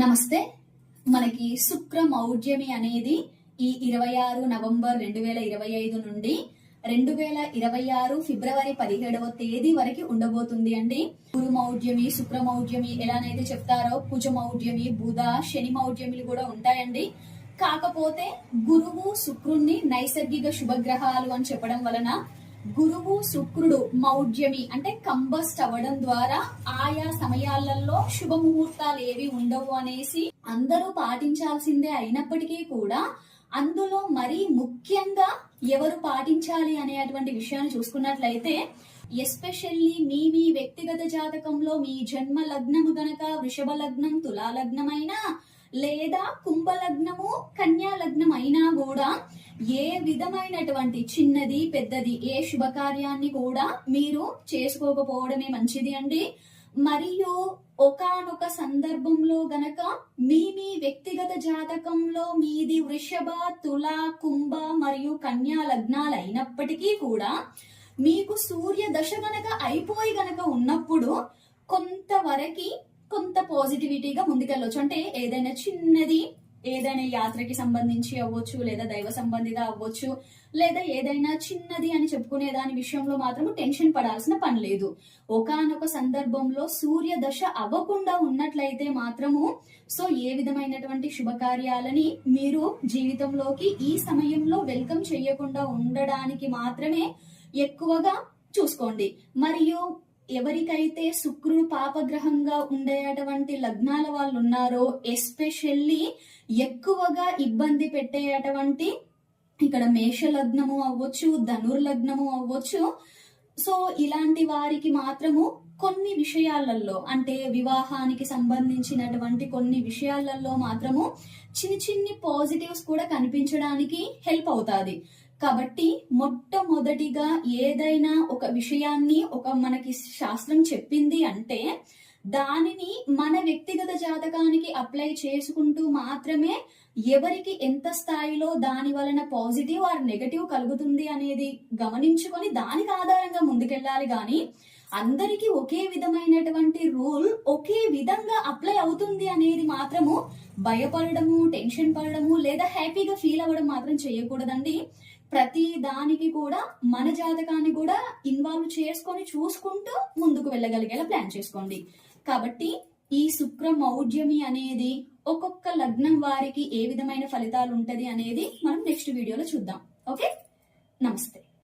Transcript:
నమస్తే. మనకి శుక్ర మౌఢ్యమి అనేది ఈ ఇరవై ఆరు నవంబర్ రెండు వేల ఇరవై ఐదు నుండి రెండు వేల ఇరవై ఆరు ఫిబ్రవరి పదిహేడవ తేదీ వరకు ఉండబోతుంది అండి. గురు మౌఢ్యమి శుక్ర మౌఢ్యమి ఎలానైతే చెప్తారో కుజ మౌఢ్యమి బుధ శని మౌఢ్యములు కూడా ఉంటాయండి. కాకపోతే గురువు శుక్రుణ్ణి నైసర్గిక శుభగ్రహాలు అని చెప్పడం వలన గురువు శుక్రుడు మౌఢ్యమి అంటే కంబస్ట్ అవ్వడం ద్వారా ఆయా సమయాలలో శుభముహూర్తాలు ఏవి ఉండవు అనేసి అందరూ పాటించాల్సిందే అయినప్పటికీ కూడా అందులో మరీ ముఖ్యంగా ఎవరు పాటించాలి అనేటువంటి విషయాన్ని చూసుకున్నట్లయితే ఎస్పెషల్లీ మీ మీ వ్యక్తిగత జాతకంలో మీ జన్మ లగ్నము గనక వృషభ లగ్నం తులా లగ్నమైనా లేదా కుంభ లగ్నము కన్యా లగ్నం అయినా కూడా ఏ విధమైనటువంటి చిన్నది పెద్దది ఏ శుభకార్యాన్ని కూడా మీరు చేసుకోకపోవడమే మంచిది అండి. మరియు ఒకానొక సందర్భంలో గనక మీ మీ వ్యక్తిగత జాతకంలో మీది వృషభ తుల కుంభ మరియు కన్యా లగ్నాలు అయినప్పటికీ కూడా మీకు సూర్య దశ గనక అయిపోయి గనక ఉన్నప్పుడు కొంతవరకి కొంత పాజిటివిటీగా ముందుకెళ్ళొచ్చు. అంటే ఏదైనా చిన్నది ఏదైనా యాత్రకి సంబంధించి అవ్వచ్చు లేదా దైవ సంబంధిత అవ్వచ్చు లేదా ఏదైనా చిన్నది అని చెప్పుకునే దాని విషయంలో మాత్రము టెన్షన్ పడాల్సిన పని లేదు. ఒకానొక సందర్భంలో సూర్య దశ అవ్వకుండా ఉన్నట్లయితే మాత్రము సో ఏ విధమైనటువంటి శుభకార్యాలని మీరు జీవితంలోకి ఈ సమయంలో వెల్కమ్ చేయకుండా ఉండడానికి మాత్రమే ఎక్కువగా చూసుకోండి. మరియు ఎవరికైతే శుక్రుడు పాపగ్రహంగా ఉండేటువంటి లగ్నాల వాళ్ళు ఉన్నారో ఎస్పెషల్లీ ఎక్కువగా ఇబ్బంది పెట్టేటువంటి ఇక్కడ మేష లగ్నము అవ్వచ్చు ధనుర్ లగ్నము అవ్వచ్చు. సో ఇలాంటి వారికి మాత్రము కొన్ని విషయాలలో అంటే వివాహానికి సంబంధించినటువంటి కొన్ని విషయాలలో మాత్రము చిన్ని చిన్ని పాజిటివ్స్ కూడా కనిపించడానికి హెల్ప్ అవుతుంది. కాబట్టి మొట్టమొదటిగా ఏదైనా ఒక విషయాన్ని ఒక మనకి శాస్త్రం చెప్పింది అంటే దానిని మన వ్యక్తిగత జాతకానికి అప్లై చేసుకుంటూ మాత్రమే ఎవరికి ఎంత స్థాయిలో దాని వలన పాజిటివ్ ఆర్ నెగటివ్ కలుగుతుంది అనేది గమనించుకొని దానికి ఆధారంగా ముందుకెళ్ళాలి. కానీ అందరికీ ఒకే విధమైనటువంటి రూల్ ఒకే విధంగా అప్లై అవుతుంది అనేది మాత్రము భయపడము టెన్షన్ పడడము లేదా హ్యాపీగా ఫీల్ అవ్వడం మాత్రం చేయకూడదండి. ప్రతి దానికి కూడా మన జాతకాన్ని కూడా ఇన్వాల్వ్ చేసుకొని చూసుకుంటూ ముందుకు వెళ్ళగలిగేలా ప్లాన్ చేసుకోండి. కాబట్టి ఈ శుక్ర మౌఢ్యమి అనేది ఒక్కొక్క లగ్నం వారికి ఏ విధమైన ఫలితాలు ఉంటది అనేది మనం నెక్స్ట్ వీడియోలో చూద్దాం. ఓకే నమస్తే.